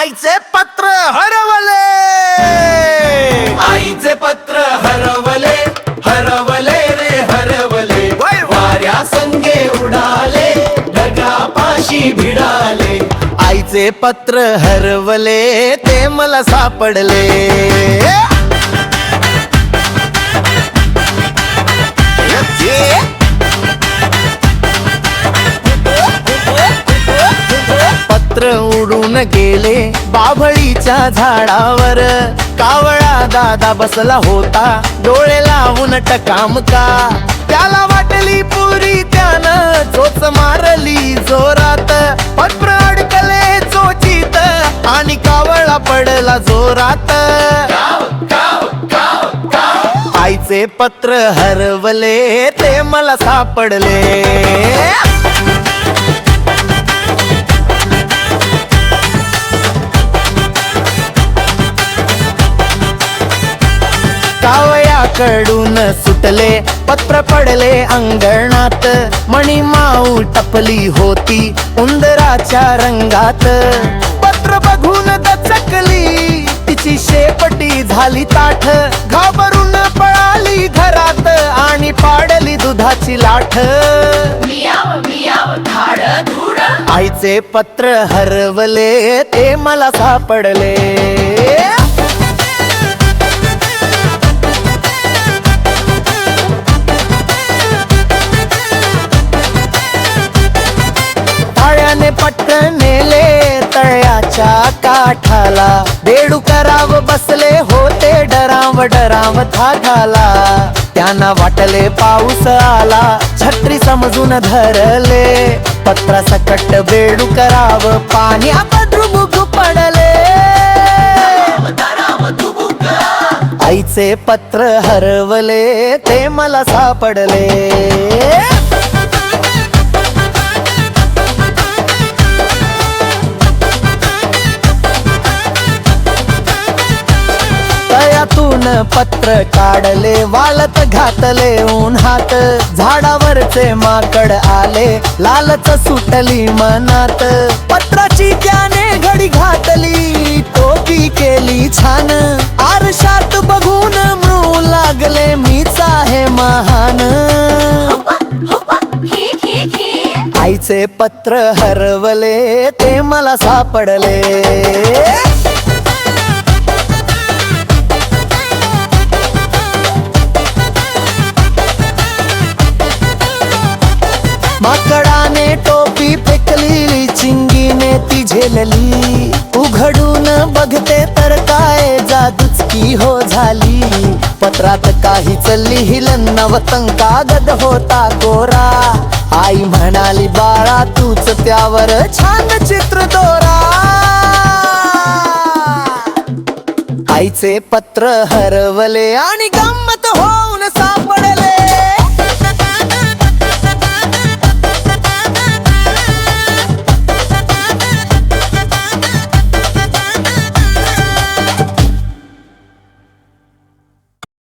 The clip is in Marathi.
आईचे पत्र हरवले. आईचे पत्र हरवले हरवले रे हरवले. वाऱ्या संगे उडाले ढगापाशी भिडाले. आईचे पत्र हरवले ते मला सापडले. गेले बाभळीच्या झाडावर. कावळा दादा बसला होता डोळे लावून टकाम का त्याला वाटली पुरी त्यानं चोच मारली जोरात. पत्र अडकले चोचीत आणि कावळा पडला जोरात. आईचे पत्र हरवले ते मला सापडले. कावयाकडून सुटले पत्र पडले अंगणात. मणी माऊ टपली होती उंदराच्या रंगात. पत्र बघून दचकली तिची शेपटी झाली ताठ. घाबरून पळाली घरात आणि पाडली दुधाची लाठ. आईचे पत्र हरवले ते मला सापडले. तळ्याच्या काठाला. बेडू कराव बसले होते डराव डराव थाटाला त्यांना वाटले पाऊस आला छत्री समजून धरले. पत्रा सकट बेडू कराव पाण्या पद्रुबुक पडले. आईचे पत्र हरवले ते मला सापडले. पत्र काढले वालत घातले उन्हात झाडावरचे माकड आले लालच सुटली मनात. पत्राची त्याने घडी घातली टोपी केली छान. आरशात बघून मृ लागले मीच आहे महान. आईचे पत्र हरवले ते मला सापडले. माकडाने टोपी फेकली चिंगीने ती झेलली। उघडून बघते तर काय जादूच की हो झाली। पत्रात काहीच लिहिलं नवतं कागद होता कोरा। आई म्हणाली बाळा तूच त्यावर छान चित्र दोरा आईचे पत्र हरवले आणि गंमत होऊन सापडले।